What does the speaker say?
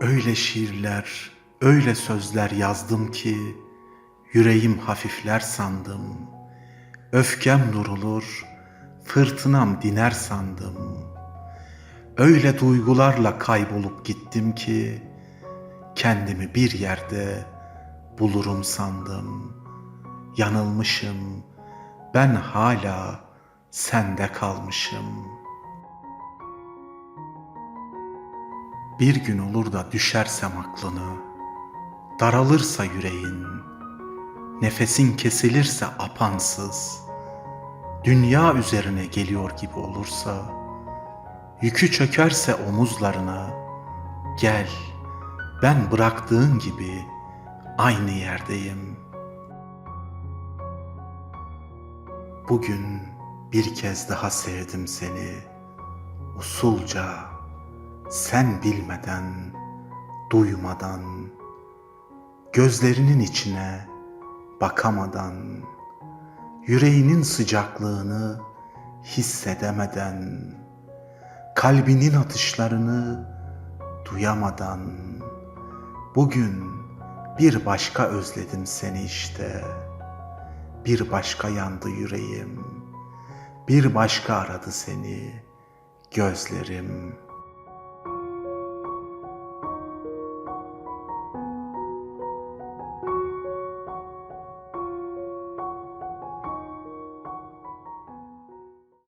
Öyle şiirler, öyle sözler yazdım ki yüreğim hafifler sandım. Öfkem durulur, fırtınam diner sandım. Öyle duygularla kaybolup gittim ki kendimi bir yerde bulurum sandım. Yanılmışım, ben hala sende kalmışım.'' Bir gün olur da düşersem aklını, daralırsa yüreğin, nefesin kesilirse apansız, dünya üzerine geliyor gibi olursa, yükü çökerse omuzlarına, gel, ben bıraktığın gibi aynı yerdeyim. Bugün bir kez daha sevdim seni, usulca, sen bilmeden, duymadan, gözlerinin içine bakamadan, yüreğinin sıcaklığını hissedemeden, kalbinin atışlarını duyamadan, bugün bir başka özledim seni işte, bir başka yandı yüreğim, bir başka aradı seni gözlerim.''